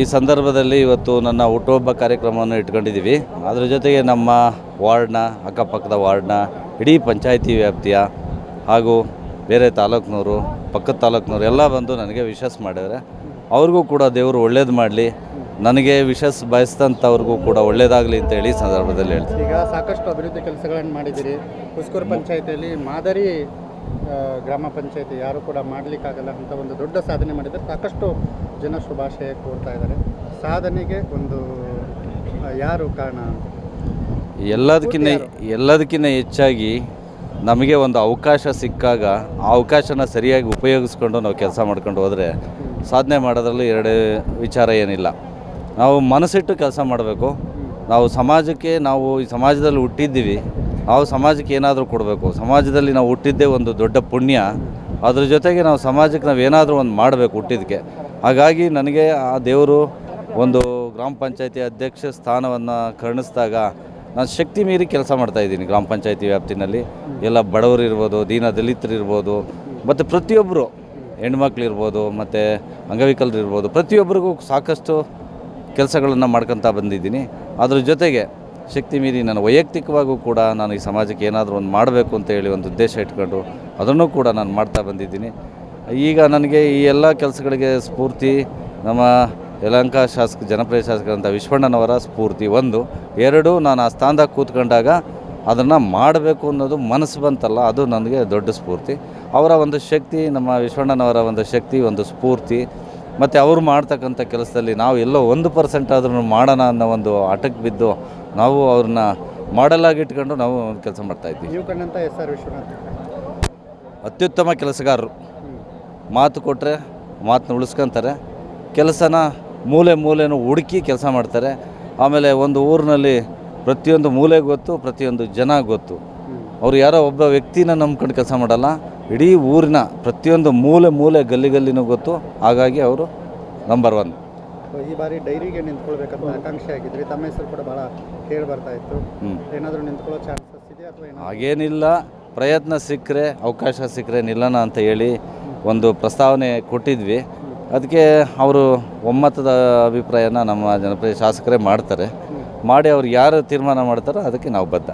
ಈ ಸಂದರ್ಭದಲ್ಲಿ ಇವತ್ತು ನನ್ನ ಹುಟ್ಟುಹಬ್ಬ ಕಾರ್ಯಕ್ರಮವನ್ನು ಇಟ್ಕೊಂಡಿದ್ದೀವಿ. ಅದರ ಜೊತೆಗೆ ನಮ್ಮ ವಾರ್ಡ್ನ, ಅಕ್ಕಪಕ್ಕದ ವಾರ್ಡ್ನ, ಇಡೀ ಪಂಚಾಯಿತಿ ವ್ಯಾಪ್ತಿಯ ಹಾಗೂ ಬೇರೆ ತಾಲೂಕಿನವರು, ಪಕ್ಕದ ತಾಲೂಕಿನವರು ಎಲ್ಲ ಬಂದು ನನಗೆ ವಿಶಸ್ ಮಾಡಿದರೆ ಅವ್ರಿಗೂ ಕೂಡ ದೇವರು ಒಳ್ಳೇದು ಮಾಡಲಿ. ನನಗೆ ವಿಶಸ್ ಬಯಸಿದಂಥವ್ರಿಗೂ ಕೂಡ ಒಳ್ಳೇದಾಗಲಿ ಅಂತ ಹೇಳಿ ಸಂದರ್ಭದಲ್ಲಿ ಹೇಳ್ತೀನಿ. ಈಗ ಸಾಕಷ್ಟು ಅಭಿವೃದ್ಧಿ ಕೆಲಸಗಳನ್ನು ಮಾಡಿದ್ದೀರಿ. ಹುಸ್ಕೂರು ಪಂಚಾಯತಿಯಲ್ಲಿ ಮಾದರಿ ಗ್ರಾಮ ಪಂಚಾಯತಿ ಯಾರು ಕೂಡ ಮಾಡಲಿಕ್ಕಾಗಲ್ಲ ಅಂತ ಒಂದು ದೊಡ್ಡ ಸಾಧನೆ ಮಾಡಿದರೆ ಸಾಕಷ್ಟು ಜನ ಶುಭಾಶಯ ಕೋರ್ತಾ ಇದ್ದಾರೆ. ಸಾಧನೆಗೆ ಒಂದು ಯಾರು ಕಾರಣ ಎಲ್ಲದಕ್ಕಿಂತ ಎಲ್ಲದಕ್ಕಿಂತ ಹೆಚ್ಚಾಗಿ ನಮಗೆ ಒಂದು ಅವಕಾಶ ಸಿಕ್ಕಾಗ ಆ ಅವಕಾಶನ ಸರಿಯಾಗಿ ಉಪಯೋಗಿಸ್ಕೊಂಡು ನಾವು ಕೆಲಸ ಮಾಡ್ಕೊಂಡು ಹೋದರೆ ಸಾಧನೆ ಮಾಡೋದ್ರಲ್ಲಿ ಎರಡೇ ವಿಚಾರ ಏನಿಲ್ಲ. ನಾವು ಮನಸ್ಸಿಟ್ಟು ಕೆಲಸ ಮಾಡಬೇಕು. ನಾವು ಸಮಾಜಕ್ಕೆ ನಾವು ಈ ಸಮಾಜದಲ್ಲಿ ಹುಟ್ಟಿದ್ದೀವಿ. ನಾವು ಸಮಾಜಕ್ಕೆ ಏನಾದರೂ ಕೊಡಬೇಕು. ಸಮಾಜದಲ್ಲಿ ನಾವು ಹುಟ್ಟಿದ್ದೇ ಒಂದು ದೊಡ್ಡ ಪುಣ್ಯ. ಅದ್ರ ಜೊತೆಗೆ ನಾವು ಸಮಾಜಕ್ಕೆ ನಾವು ಏನಾದರೂ ಒಂದು ಮಾಡಬೇಕು ಹುಟ್ಟಿದ್ದಕ್ಕೆ ಹಾಗಾಗಿ ನನಗೆ ಆ ದೇವರು ಒಂದು ಗ್ರಾಮ ಪಂಚಾಯತಿ ಅಧ್ಯಕ್ಷ ಸ್ಥಾನವನ್ನು ಕರುಣಿಸಿದಾಗ ನಾನು ಶಕ್ತಿ ಮೀರಿ ಕೆಲಸ ಮಾಡ್ತಾ ಇದ್ದೀನಿ ಗ್ರಾಮ ಪಂಚಾಯತಿ ವ್ಯಾಪ್ತಿನಲ್ಲಿ. ಎಲ್ಲ ಬಡವರು ಇರ್ಬೋದು, ದೀನ ದಲಿತರು ಇರ್ಬೋದು, ಮತ್ತು ಪ್ರತಿಯೊಬ್ಬರು ಹೆಣ್ಮಕ್ಳಿರ್ಬೋದು ಮತ್ತು ಅಂಗವಿಕಲರು ಇರ್ಬೋದು ಪ್ರತಿಯೊಬ್ಬರಿಗೂ ಸಾಕಷ್ಟು ಕೆಲಸಗಳನ್ನು ಮಾಡ್ಕೊತಾ ಬಂದಿದ್ದೀನಿ. ಅದ್ರ ಜೊತೆಗೆ ಶಕ್ತಿ ಮೀರಿ ನಾನು ವೈಯಕ್ತಿಕವಾಗೂ ಕೂಡ ನಾನು ಈ ಸಮಾಜಕ್ಕೆ ಏನಾದರೂ ಒಂದು ಮಾಡಬೇಕು ಅಂತ ಹೇಳಿ ಒಂದು ಉದ್ದೇಶ ಇಟ್ಕೊಂಡು ಅದನ್ನು ಕೂಡ ನಾನು ಮಾಡ್ತಾ ಬಂದಿದ್ದೀನಿ. ಈಗ ನನಗೆ ಈ ಎಲ್ಲ ಕೆಲಸಗಳಿಗೆ ಸ್ಫೂರ್ತಿ, ನಮ್ಮ ಯಲಹಂಕ ಶಾಸಕ, ಜನಪ್ರಿಯ ಶಾಸಕರಂಥ ವಿಶ್ವಣ್ಣನವರ ಸ್ಫೂರ್ತಿ ಒಂದು. ಎರಡು, ನಾನು ಆ ಸ್ಥಾನದಾಗ ಕೂತ್ಕೊಂಡಾಗ ಅದನ್ನು ಮಾಡಬೇಕು ಅನ್ನೋದು ಮನಸ್ಸು ಬಂತಲ್ಲ, ಅದು ನನಗೆ ದೊಡ್ಡ ಸ್ಫೂರ್ತಿ. ಅವರ ಒಂದು ಶಕ್ತಿ, ನಮ್ಮ ವಿಶ್ವಣ್ಣನವರ ಒಂದು ಶಕ್ತಿ, ಒಂದು ಸ್ಫೂರ್ತಿ. ಮತ್ತು ಅವರು ಮಾಡ್ತಕ್ಕಂಥ ಕೆಲಸದಲ್ಲಿ ನಾವು ಎಲ್ಲೋ ಒಂದು ಪರ್ಸೆಂಟ್ ಆದ್ರೂ ಮಾಡೋಣ ಅನ್ನೋ ಒಂದು ಆಟಕ್ಕೆ ಬಿದ್ದು ನಾವು ಅವ್ರನ್ನ ಮಾಡಲಾಗಿ ಇಟ್ಕೊಂಡು ನಾವು ಕೆಲಸ ಮಾಡ್ತಾಯಿದ್ವಿ ನೀವು ಕಂಡಂಥ ಎಸ್ ಆರ್ ವಿಶ್ವನಾಥ್. ಅತ್ಯುತ್ತಮ ಕೆಲಸಗಾರರು. ಮಾತು ಕೊಟ್ಟರೆ ಮಾತನ್ನ ಉಳಿಸ್ಕೊಂತಾರೆ. ಕೆಲಸನ ಮೂಲೆ ಮೂಲೆನೂ ಹುಡುಕಿ ಕೆಲಸ ಮಾಡ್ತಾರೆ. ಆಮೇಲೆ ಒಂದು ಊರಿನಲ್ಲಿ ಪ್ರತಿಯೊಂದು ಮೂಲೆ ಗೊತ್ತು ಪ್ರತಿಯೊಂದು ಜನ ಗೊತ್ತು. ಅವ್ರು ಯಾರೋ ಒಬ್ಬ ವ್ಯಕ್ತಿನ ನಂಬ್ಕೊಂಡು ಕೆಲಸ ಮಾಡಲ್ಲ. ಇಡೀ ಊರಿನ ಪ್ರತಿಯೊಂದು ಮೂಲೆ ಮೂಲೆ ಗಲ್ಲಿ ಗಲ್ಲಿನೂ ಗೊತ್ತು. ಹಾಗಾಗಿ ಅವರು ನಂಬರ್ ಒನ್ ಈ ಬಾರಿ ಡೈರಿಗೆ ನಿಂತ್ಕೊಳ್ಬೇಕಂತ ಆಕಾಂಕ್ಷೆ ಆಗಿದ್ರಿ. ತಮ್ಮ ಹೆಸರು ಕೂಡ ಭಾಳ ಕೇಳಿ ಬರ್ತಾ ಇತ್ತು. ಏನಾದರೂ ನಿಂತ್ಕೊಳ್ಳೋ ಚಾನ್ಸಸ್ ಇದೆ ಅಥವಾ ಹಾಗೇನಿಲ್ಲ. ಪ್ರಯತ್ನ ಸಿಕ್ಕರೆ ಅವಕಾಶ ಸಿಕ್ಕರೆ ನಿಲ್ಲೋಣ ಅಂತ ಹೇಳಿ ಒಂದು ಪ್ರಸ್ತಾವನೆ ಕೊಟ್ಟಿದ್ವಿ. ಅದಕ್ಕೆ ಅವರು ಒಮ್ಮತದ ಅಭಿಪ್ರಾಯನ ನಮ್ಮ ಜನಪ್ರಿಯ ಶಾಸಕರೇ ಮಾಡ್ತಾರೆ. ಮಾಡಿ ಅವ್ರು ಯಾರು ತೀರ್ಮಾನ ಮಾಡ್ತಾರೋ ಅದಕ್ಕೆ ನಾವು ಬದ್ಧ.